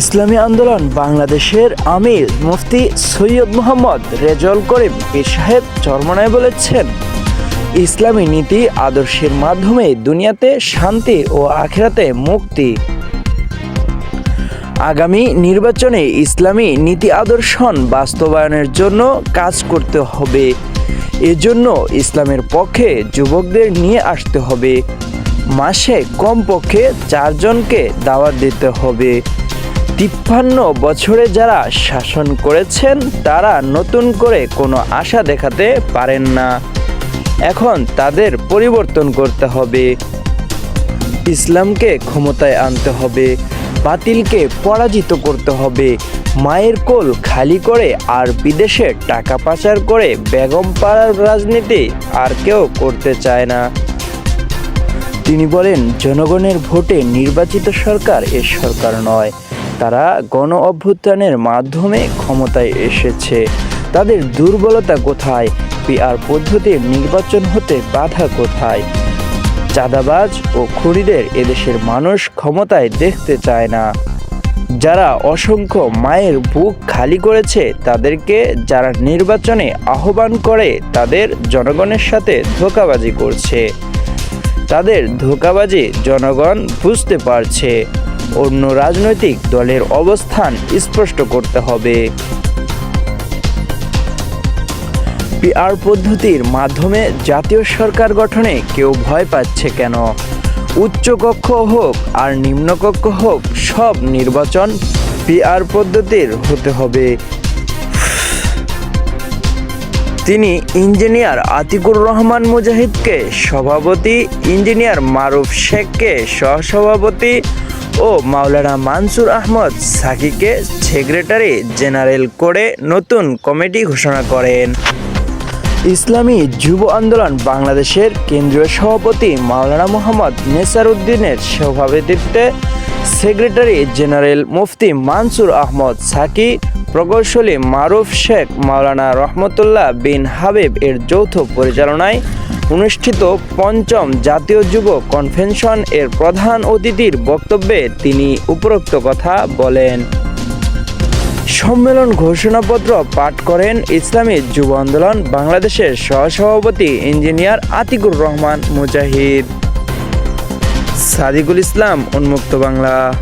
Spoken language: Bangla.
ইসলামী আন্দোলন, বাংলাদেশের আমির মুফতি সৈয়দ মোহাম্মদ রেজল করিম পীর সাহেব চরমনায় বলেছেন, ইসলামী নীতি আদর্শের মাধ্যমে দুনিয়াতে শান্তি ও আখেরাতে মুক্তি। আগামী নির্বাচনে ইসলামী নীতি আদর্শন বাস্তবায়নের জন্য কাজ করতে হবে। এজন্য ইসলামের পক্ষে যুবকদের নিয়ে আসতে হবে। মাসে কমপক্ষে চারজনকে দাওয়াত দিতে হবে। তিপ্পান্ন বছরে যারা শাসন করেছেন, তারা নতুন করে কোনো আশা দেখাতে পারেন না। এখন তাদের পরিবর্তন করতে হবে। ইসলামকে ক্ষমতায় আনতে হবে, বাতিলকে পরাজিত করতে হবে। মায়ের কোল খালি করে আর বিদেশে টাকা পাচার করে বেগম পাড়ার রাজনীতি আর কেউ করতে চায় না। তিনি বলেন, জনগণের ভোটে নির্বাচিত সরকার এ সরকার নয় তারা গণ অভ্যুত্থানের মাধ্যমে ক্ষমতায় এসেছে। তাদের দুর্বলতা কোথায়? পিআর পদ্ধতির নির্বাচন হতে বাধা কোথায়? চাঁদাবাজ ও খুনিদের এদেশের মানুষ ক্ষমতায় দেখতে চায় না। যারা অসংখ্য মায়ের বুক খালি করেছে, তাদেরকে যারা নির্বাচনে আহ্বান করে, তাদের জনগণের সাথে ধোকাবাজি করছে। তাদের ধোকাবাজি জনগণ বুঝতে পারছে। অন্য রাজনৈতিক দলের অবস্থান স্পষ্ট করতে হবে। পিআর পদ্ধতির মাধ্যমে জাতীয় সরকার গঠনে কেউ ভয় পাচ্ছে কেন? উচ্চকক্ষ হোক আর নিম্নকক্ষ হোক, সব নির্বাচন পিআর পদ্ধতির হতে হবে। তিনি ইঞ্জিনিয়ার আতিকুর রহমান মুজাহিদকে সভাপতি, ইঞ্জিনিয়ার মারুফ শেখকে সহসভাপতি ও মাওলানা মানসুর আহমদ সাকিকে সেক্রেটারি জেনারেল করে নতুন কমিটি ঘোষণা করেন। ইসলামী যুব আন্দোলন বাংলাদেশের কেন্দ্রীয় সভাপতি মাওলানা মোহাম্মদ নেসার উদ্দিনের সভাপতিত্বে সেক্রেটারি জেনারেল মুফতি মানসুর আহমদ সাকি, প্রকৌশলী মারুফ শেখ, মাওলানা রহমতুল্লাহ বিন হাবিব এর যৌথ পরিচালনায় অনুষ্ঠিত পঞ্চম জাতীয় যুব কনভেনশন এর প্রধান অতিথির বক্তব্যে তিনি উপরোক্ত কথা বলেন। সম্মেলন ঘোষণাপত্র পাঠ করেন ইসলামী যুব আন্দোলন বাংলাদেশের সহসভাপতি ইঞ্জিনিয়ার আতিকুর রহমান মুজাহিদ। সাদিকুল ইসলাম, উন্মুক্ত বাংলা।